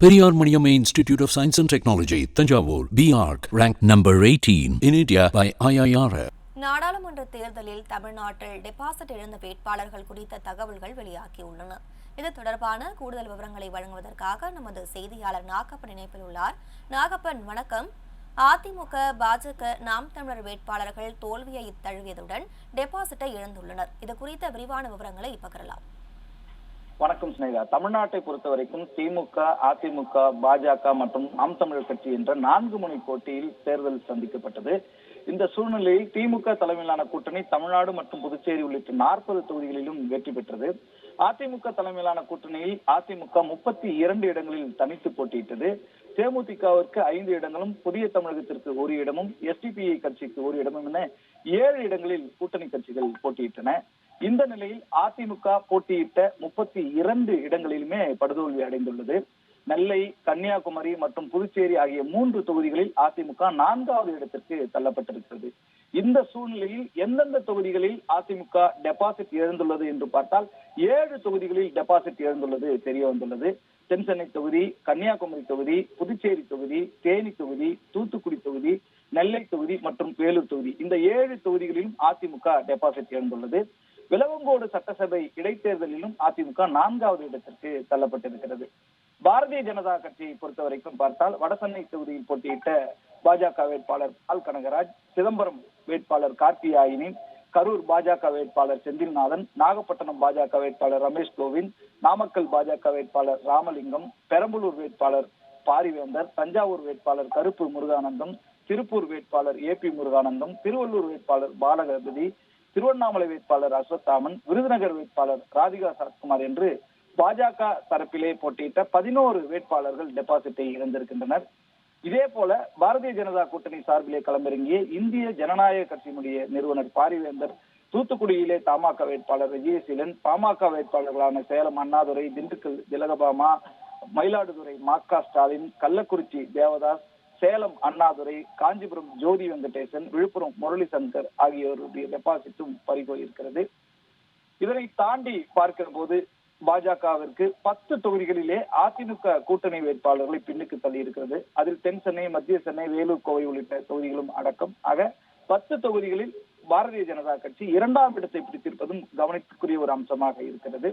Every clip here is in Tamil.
Periyar Maniamma Institute of science and technology Thanjavur BARC, ranked number 18 in India by IIRF. நாடாளுமன்ற தேர்தலில் தமிழ்நாட்டில் டெபாசிட் இழந்த வேட்பாளர்கள் குறித்த தகவல்கள் வெளியாகியுள்ளன. இது தொடர்பான கூடுதல் விவரங்களை வழங்குவதற்காக நமது செய்தியாளர் நாகப்பன் இணைப்பில் உள்ளார். நாகப்பன் வணக்கம். அதிமுக பாஜக நாம் தமிழர் வேட்பாளர்கள் தோல்வியை தழுவியதுடன் டெபாசிட்டை இழந்துள்ளனர். இது குறித்த விரிவான விவரங்களை பகிரலாம் வணக்கம் ஸ்னேகா தமிழ்நாட்டை பொறுத்த வரைக்கும் திமுக அதிமுக பாஜக மற்றும் நாம் தமிழர் கட்சி என்ற நான்கு முனை போட்டியில் தேர்தல் சந்திக்கப்பட்டது. இந்த சூழ்நிலையில் திமுக தலைமையிலான கூட்டணி தமிழ்நாடு மற்றும் புதுச்சேரி உள்ளிட்ட நாற்பது தொகுதிகளிலும் வெற்றி பெற்றது. அதிமுக தலைமையிலான கூட்டணியில் அதிமுக முப்பத்தி இரண்டு இடங்களில் தனித்து போட்டியிட்டது. தேமுதிகவிற்கு ஐந்து இடங்களும் புதிய தமிழகத்திற்கு ஒரு இடமும் எஸ்டிபிஐ கட்சிக்கு ஒரு இடமும் என ஏழு இடங்களில் கூட்டணி கட்சிகள் போட்டியிட்டன. இந்த நிலையில் அதிமுக போட்டியிட்ட முப்பத்தி இரண்டு இடங்களிலுமே படுதோல்வி அடைந்துள்ளது. நெல்லை கன்னியாகுமரி மற்றும் புதுச்சேரி ஆகிய மூன்று தொகுதிகளில் அதிமுக நான்காவது இடத்திற்கு தள்ளப்பட்டிருக்கிறது. இந்த சூழ்நிலையில் எந்தெந்த தொகுதிகளில் அதிமுக டெபாசிட் இழந்துள்ளது என்று பார்த்தால் ஏழு தொகுதிகளில் டெபாசிட் இழந்துள்ளது தெரிய வந்துள்ளது. தென்சென்னை தொகுதி கன்னியாகுமரி தொகுதி புதுச்சேரி தொகுதி தேனி தொகுதி தூத்துக்குடி தொகுதி நெல்லை தொகுதி மற்றும் வேலூர் தொகுதி. இந்த ஏழு தொகுதிகளிலும் அதிமுக டெபாசிட் இழந்துள்ளது. விலவங்கோடு சட்டசபை இடைத்தேர்தலிலும் அதிமுக நான்காவது இடத்திற்கு தள்ளப்பட்டிருக்கிறது. பாரதிய ஜனதா கட்சியை பொறுத்த வரைக்கும் பார்த்தால் வடசென்னை தொகுதியில் போட்டியிட்ட பாஜக வேட்பாளர் பால் கனகராஜ் சிதம்பரம் வேட்பாளர் கார்த்தியாயினி கரூர் பாஜக வேட்பாளர் செந்தில்நாதன் நாகப்பட்டினம் பாஜக வேட்பாளர் ரமேஷ் கோவிந்த் நாமக்கல் பாஜக வேட்பாளர் ராமலிங்கம் பெரம்பலூர் வேட்பாளர் பாரிவேந்தர் தஞ்சாவூர் வேட்பாளர் கருப்பு முருகானந்தம் திருப்பூர் வேட்பாளர் ஏ பி முருகானந்தம் திருவள்ளூர் வேட்பாளர் பாலகபதி திருவண்ணாமலை வேட்பாளர் அஸ்வத்தாமன் விருதுநகர் வேட்பாளர் ராதிகா சரத்குமார் என்று பாஜக தரப்பிலே போட்டியிட்ட பதினோரு வேட்பாளர்கள் டெபாசிட்டை இழந்திருக்கின்றனர் இதே போல பாரதிய ஜனதா கூட்டணி சார்பிலே களமிறங்கிய இந்திய ஜனநாயக கட்சியினுடைய நிறுவனர் பாரிவேந்தர் தூத்துக்குடியிலே தமாக வேட்பாளர் விஜயசீலன் பாமக வேட்பாளர்களான சேலம் அண்ணாதுரை திண்டுக்கல் திலகபாமா மயிலாடுதுறை மா ஸ்டாலின் கள்ளக்குறிச்சி தேவதாஸ் சேலம் அண்ணாதுரை காஞ்சிபுரம் ஜோதி வெங்கடேசன் விழுப்புரம் முரளி சங்கர் ஆகியோருடைய டெபாசிட்டும் பறிபோயிருக்கிறது இதனை தாண்டி பார்க்கிற போது பாஜகவிற்கு பத்து தொகுதிகளிலே அதிமுக கூட்டணி வேட்பாளர்களை பின்னுக்கு தள்ளி இருக்கிறது அதில் தென் சென்னை மத்திய சென்னை வேலூர் கோவை உள்ளிட்ட தொகுதிகளும் அடக்கம். ஆக பத்து தொகுதிகளில் பாரதிய ஜனதா கட்சி இரண்டாம் இடத்தை பிடித்திருப்பதும் கவனிப்புக்குரிய ஒரு அம்சமாக இருக்கிறது.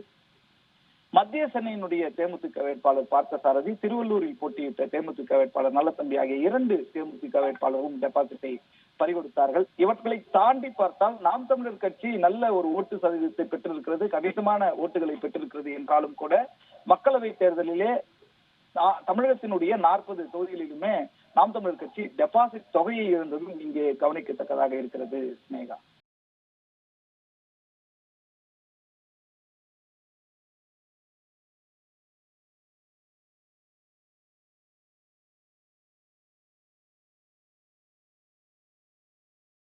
மத்திய சென்னையினுடைய தேமுதிக வேட்பாளர் பார்த்தசாரதி திருவள்ளூரில் போட்டியிட்ட தேமுதிக வேட்பாளர் நல்லத்தம்பி ஆகிய இரண்டு தேமுதிக வேட்பாளரும் டெபாசிட்டை பறிகொடுத்தார்கள். இவர்களை தாண்டி பார்த்தால் நாம் தமிழர் கட்சி நல்ல ஒரு ஓட்டு சதவீதத்தை பெற்றிருக்கிறது கணிசமான ஓட்டுகளை பெற்றிருக்கிறது என்றாலும் கூட மக்களவை தேர்தலிலே தமிழகத்தினுடைய நாற்பது தொகுதிகளிலுமே நாம் தமிழர் கட்சி டெபாசிட் தொகையை இழந்ததும் இங்கே கவனிக்கத்தக்கதாக இருக்கிறது ஸ்னேகா.